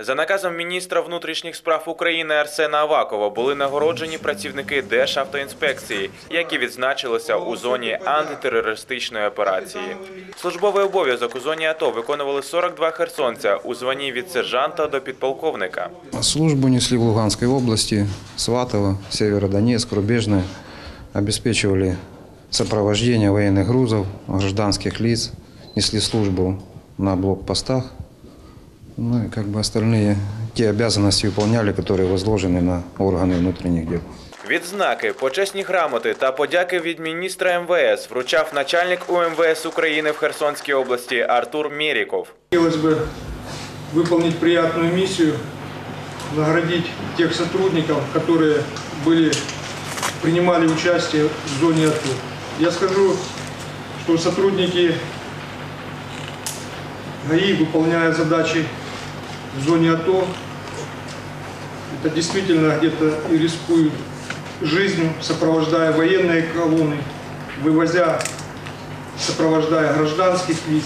За наказом міністра внутрішніх справ України Арсена Авакова були нагороджені працівники Державтоінспекції, які відзначилися у зоні антитерористичної операції. Службовий обов'язок у зоні АТО виконували 42 херсонця у званні від сержанта до підполковника. Службу несли в Луганской области, Сватово, Северодонецк, Рубежное. Обеспечивали сопровождение военных грузов, гражданских лиц, несли службу на блокпостах. Ну и как бы остальные те обязанности выполняли, которые возложены на органы внутренних дел. Відзнаки, почесні грамоти та подяки від міністра МВС вручав начальник УМВС України в Херсонській області Артур Мєріков. Хотелось бы выполнить приятную миссию, наградить тех сотрудников, которые были, принимали участие в зоне АТО. Я скажу, что сотрудники ГАИ, выполняя задачи в зоне АТО, это действительно где-то и рискуют жизнью, сопровождая военные колонны, вывозя, сопровождая гражданских лиц.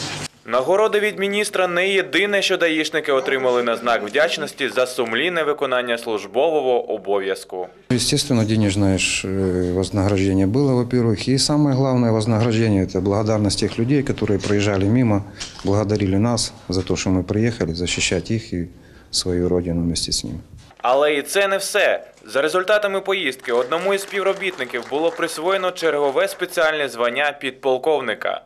Нагороди від міністра не єдине, що даїшники отримали на знак вдячності за сумлінне виконання службового обов'язку. Естественно, денежное ж, э, вознаграждение было, во-первых. И самое главное вознаграждение – это благодарность тех людей, которые проезжали мимо, благодарили нас за то, что мы приехали защищать их и свою родину вместе с ними. Але і це не все. За результатами поїздки одному із співробітників було присвоєно чергове спеціальне звання підполковника.